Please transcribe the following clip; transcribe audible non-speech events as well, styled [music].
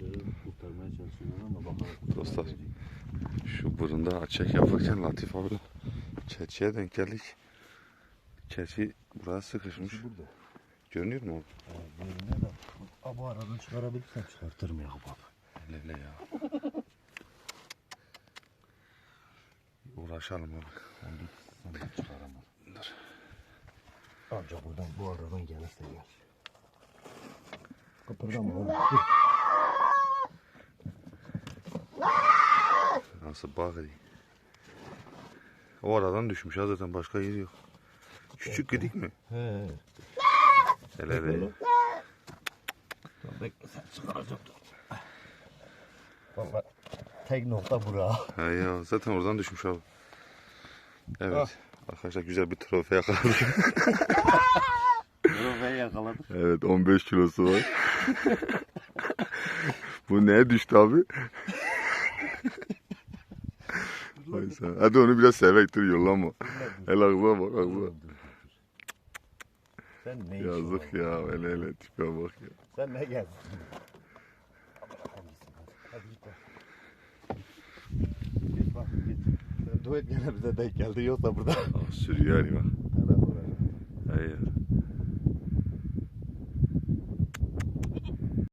Balıkçıları kurtarmaya çalışıyorlar ama bakalım. Dostlar. Şu burunda açık yaparken Latif abi çerçeğe denk geldik. Çerçeği buraya sıkışmış. burada. Görünüyor mu? Yerine de. Aa, bu aradan çıkarabilirsem çıkartırım ya baba. Lele ya. Uğraşalım abi. Ben de sen de çıkaramam. Ancak buradan bu aradan gelirse gel. Kıpırdama oğlum. Nasıl bağırıyor? O aradan düşmüş ha zaten başka yeri yok. Küçük gidik mi? He. Hele. Tamam bekle sen çıkaracağım. Valla tek nokta bura. Ha ya zaten oradan düşmüş abi. Evet. Arkadaşlar güzel bir trofe yakaladık. [laughs] Trofeyi yakaladık. evet 15 kilosu var. [laughs] Bu neye düştü abi? [laughs] Ay sen. Hadi onu biraz sevek dur yollama. El ağzına bak ağzına. Sen ne Yazık ya hele hele tipe bak ya. Sen ne geldin? Git bak. Git. Sen duet gene bize denk geldi yoksa burada. Ah sürüyor yani bak.